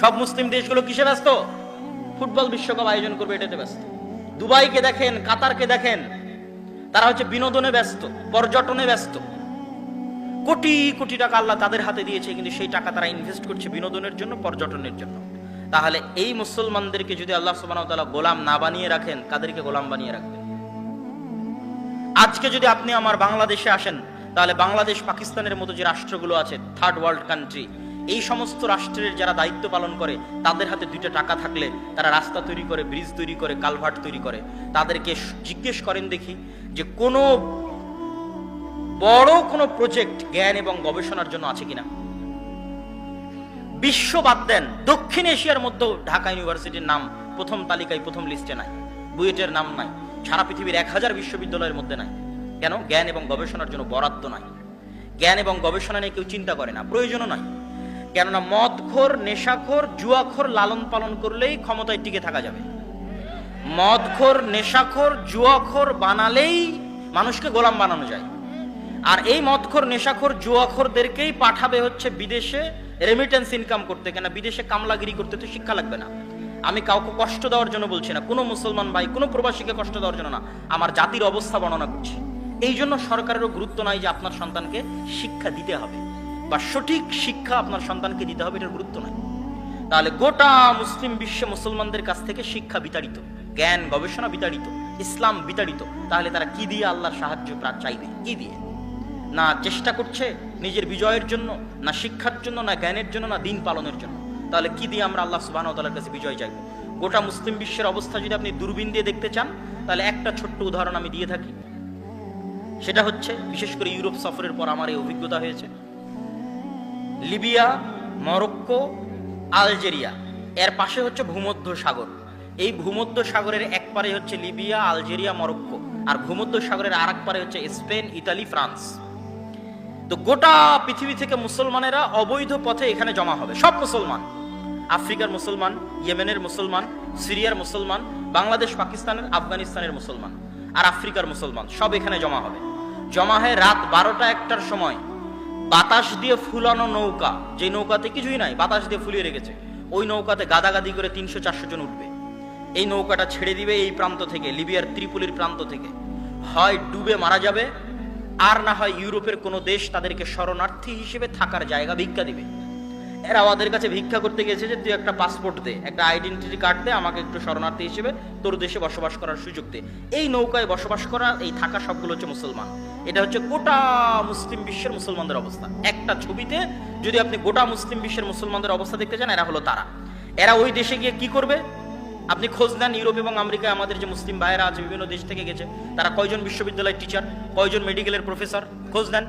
সব মুসলিম দেশগুলো কিসে ব্যস্ত? ফুটবল বিশ্বকাপ আয়োজন করবে, এটাতে ব্যস্ত। দুবাইকে দেখেন, কাতারকে দেখেন, তারা হচ্ছে বিনোদনে ব্যস্ত, পর্যটনে ব্যস্ত। কোটি কোটি টাকা আল্লাহ তাদের হাতে দিয়েছে, কিন্তু সেই টাকা তারা ইনভেস্ট করছে বিনোদনের জন্য, পর্যটনের জন্য। তাহলে এই মুসলমানদেরকে যদি আল্লাহ তাআলা গোলাম না বানিয়ে রাখেন কাদেরকে গোলাম বানিয়ে রাখবেন। আজকে যদি আপনি আমার বাংলাদেশে আসেন, তাহলে বাংলাদেশ, পাকিস্তানের মতো যে রাষ্ট্রগুলো আছে থার্ড ওয়ার্ল্ড কান্ট্রি এই সমস্ত রাষ্ট্রের যারা দায়িত্ব পালন করে, তাদের হাতে দুইটা টাকা থাকলে তারা রাস্তা তৈরি করে ব্রিজ তৈরি করে কালভার্ট তৈরি করে। তাদেরকে জিজ্ঞেস করেন দেখি যে কোনো বড় কোনো প্রজেক্ট জ্ঞান এবং গবেষণার জন্য আছে কিনা? বিশ্ব বাদ দেন, দক্ষিণ এশিয়ার মধ্যেও ঢাকা ইউনিভার্সিটির নাম প্রথম তালিকায় প্রথম লিস্টে নাই। বুয়েটের নাম নাই। সারা পৃথিবীর এক হাজার বিশ্ববিদ্যালয়ের মধ্যে নাই। কেন? জ্ঞান এবং গবেষণার জন্য বরাদ্দ নাই। জ্ঞান এবং গবেষণা নিয়ে কেউ চিন্তা করে না, প্রয়োজনও নাই। কেননা মদখোর, নেশাখোর, জুয়াখোর লালন পালন করলেই ক্ষমতায় টিকে থাকা যাবে। মদখোর, নেশাখোর, জুয়াখোর বানালেই মানুষকে গোলাম বানানো যায়। আর এই মদখোর, নেশাখোর, জুয়াখোরদেরকেই পাঠাবে হচ্ছে বিদেশে রেমিটেন্স ইনকাম করতে। কেন বিদেশে কামলাগিরি করতে তো শিক্ষা লাগবে না। আমি কাউকে কষ্ট দেওয়ার জন্য বলছি না। কোনো মুসলমান ভাই, কোনো প্রবাসীকে কষ্ট দেওয়ার জন্য না। আমার জাতির অবস্থা বর্ণনা করছি। এই জন্য সরকারেরও গুরুত্ব নাই যে আপনার সন্তানকে শিক্ষা দিতে হবে। বা সঠিক শিক্ষা আপনার সন্তানকে দিতে হবে, এটার গুরুত্ব নাই তাহলে গোটা মুসলিম বিশ্বে মুসলমানদের কাছ থেকে শিক্ষা বিতাড়িত, জ্ঞান গবেষণা বিতাড়িত, ইসলাম বিতাড়িত, তাহলে তারা কি দিয়ে আল্লাহর সাহায্য চাইবে? কি দিয়ে? না চেষ্টা করছে নিজের বিজয়ের জন্য, না শিক্ষার জন্য, না জ্ঞানের জন্য, না দিন পালনের জন্য। তাহলে কি দিয়ে আমরা আল্লাহ সুবাহ তালার কাছে বিজয় চাইব? গোটা মুসলিম বিশ্বের অবস্থা যদি আপনি দূরবীন দিয়ে দেখতে চান, তাহলে একটা ছোট্ট উদাহরণ আমি দিয়ে থাকি। সেটা হচ্ছে, বিশেষ করে ইউরোপ সফরের পর আমার এই অভিজ্ঞতা হয়েছে। Libya, Morocco, Algeria. এর পাশে হচ্ছে ভূমধ্য সাগর। এই ভূমধ্য সাগরের এক পারে হচ্ছে লিবিয়া, আলজেরিয়া, মরক্কো। আর ভূমধ্য সাগরের আর এক পারে হচ্ছে স্পেন, ইতালি, ফ্রান্স। তো গোটা পৃথিবী থেকে মুসলমানেরা অবৈধ পথে এখানে জমা হবে। সব মুসলমান। আফ্রিকার মুসলমান, ইয়েমেনের মুসলমান, সিরিয়ার মুসলমান, বাংলাদেশ, পাকিস্তানের, আফগানিস্তানের মুসলমান, আর আফ্রিকার মুসলমান সব এখানে জমা হবে। জমা হয় রাত বারোটা একটার সময়। বাতাস দিয়ে ফুলানো নৌকা, যে নৌকাতে কিছুই নাই, বাতাস দিয়ে ফুলিয়ে রেখেছে, ওই নৌকাতে গাদাগাদি করে তিনশো চারশো জন উঠবে। এই নৌকাটা ছেড়ে দিবে এই প্রান্ত থেকে, লিবিয়ার ত্রিপুলির প্রান্ত থেকে। হয় ডুবে মারা যাবে, আর না হয় ইউরোপের কোনো দেশ তাদেরকে শরণার্থী হিসেবে থাকার জায়গা ভিক্ষা দিবে। এরা আমাদের কাছে ভিক্ষা করতে গেছে যে তুই একটা পাসপোর্ট দে, একটা আইডেন্টিটি কার্ড দে, আমাকে একটু শরণার্থী হিসেবে তোর দেশে বসবাস করার সুযোগ দে। এই নৌকায় বসবাস করা, এই থাকা সবগুলো হচ্ছে মুসলমান। এটা হচ্ছে গোটা মুসলিম বিশ্বের মুসলমানদের অবস্থা। একটা ছবিতে যদি আপনি গোটা মুসলিম বিশ্বের মুসলমানদের অবস্থা দেখতে চান, এরা হলো তারা। এরা ওই দেশে গিয়ে কি করবে? আপনি খোঁজ নেন, ইউরোপ এবং আমেরিকায় আমাদের যে মুসলিম ভাইয়েরা আছে, বিভিন্ন দেশ থেকে গেছে, তারা কয়জন বিশ্ববিদ্যালয়ের টিচার কয়জন মেডিকেলের প্রফেসর খোঁজ নেন।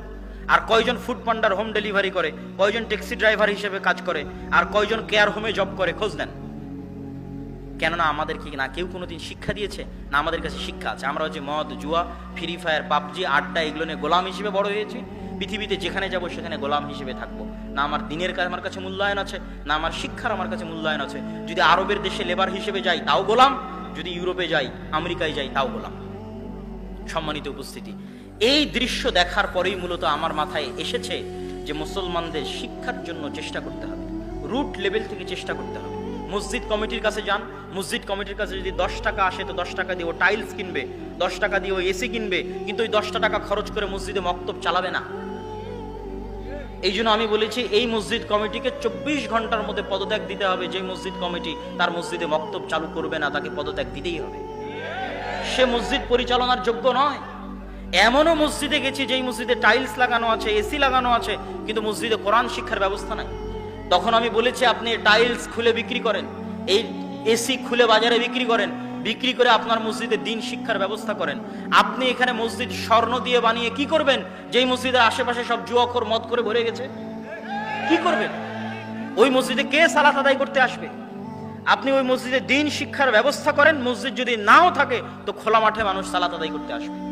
আর কয়জন ফুড পান্ডার হোম ডেলিভারি করে, কয়জন ট্যাক্সি ড্রাইভার হিসেবে কাজ করে, আর কয়জন কেয়ার হোমে জব করে, খোঁজ নেন। কেননা আমাদের কি না, কেউ কোনোদিন শিক্ষা দিয়েছে, না আমাদের কাছে শিক্ষা আছে। আমরা হচ্ছে মদ, জুয়া ফ্রি ফায়ার পাবজি, আড্ডা, এগুলো নিয়ে গোলাম হিসেবে বড় হয়েছি। পৃথিবীতে যেখানে যাব, সেখানে গোলাম হিসেবে থাকব। না আমার দিনের কাছে আমার কাছে মূল্যায়ন আছে, না আমার শিক্ষার আমার কাছে মূল্যায়ন আছে। যদি আরবের দেশে লেবার হিসেবে যাই, তাও গোলাম। যদি ইউরোপে যাই, আমেরিকায় যাই, তাও গোলাম। সম্মানিত উপস্থিতি। এই দৃশ্য দেখার পরেই মূলত আমার মাথায় এসেছে যে মুসলমানদের শিক্ষার জন্য চেষ্টা করতে হবে। রুট লেভেল থেকে চেষ্টা করতে হবে। মসজিদ কমিটির কাছে যান। মসজিদ কমিটির কাছে যদি দশ টাকা আসে, তো দশ টাকা দিয়ে ও টাইলস কিনবে, দশ টাকা দিয়ে ও এসি কিনবে, কিন্তু ওই দশটা টাকা খরচ করে মসজিদে মক্তব চালাবে না। এই জন্য আমি বলেছি, এই মসজিদ কমিটিকে চব্বিশ ঘণ্টার মধ্যে পদত্যাগ দিতে হবে। যে মসজিদ কমিটি তার মসজিদে মক্তব চালু করবে না, তাকে পদত্যাগ দিতেই হবে। সে মসজিদ পরিচালনার যোগ্য নয়। এমনও মসজিদে গেছি যেই মসজিদে টাইলস লাগানো আছে এসি লাগানো আছে, কিন্তু মসজিদে কোরআন শিক্ষার ব্যবস্থা নাই। তখন আমি বলেছি, আপনি টাইলস খুলে বিক্রি করেন, এই এসি খুলে বাজারে বিক্রি করেন, বিক্রি করে আপনার মসজিদে দিন শিক্ষার ব্যবস্থা করেন। আপনি এখানে মসজিদ স্বর্ণ দিয়ে বানিয়ে কি করবেন? যেই মসজিদের আশেপাশে সব জুয়াখোর মদ করে ভরে গেছে। কি করবেন? ওই মসজিদে কে সালাত আদায় করতে আসবে? আপনি ওই মসজিদে দিন শিক্ষার ব্যবস্থা করেন, মসজিদ যদি নাও থাকে, তো খোলা মাঠে মানুষ সালাত আদায় করতে আসবে।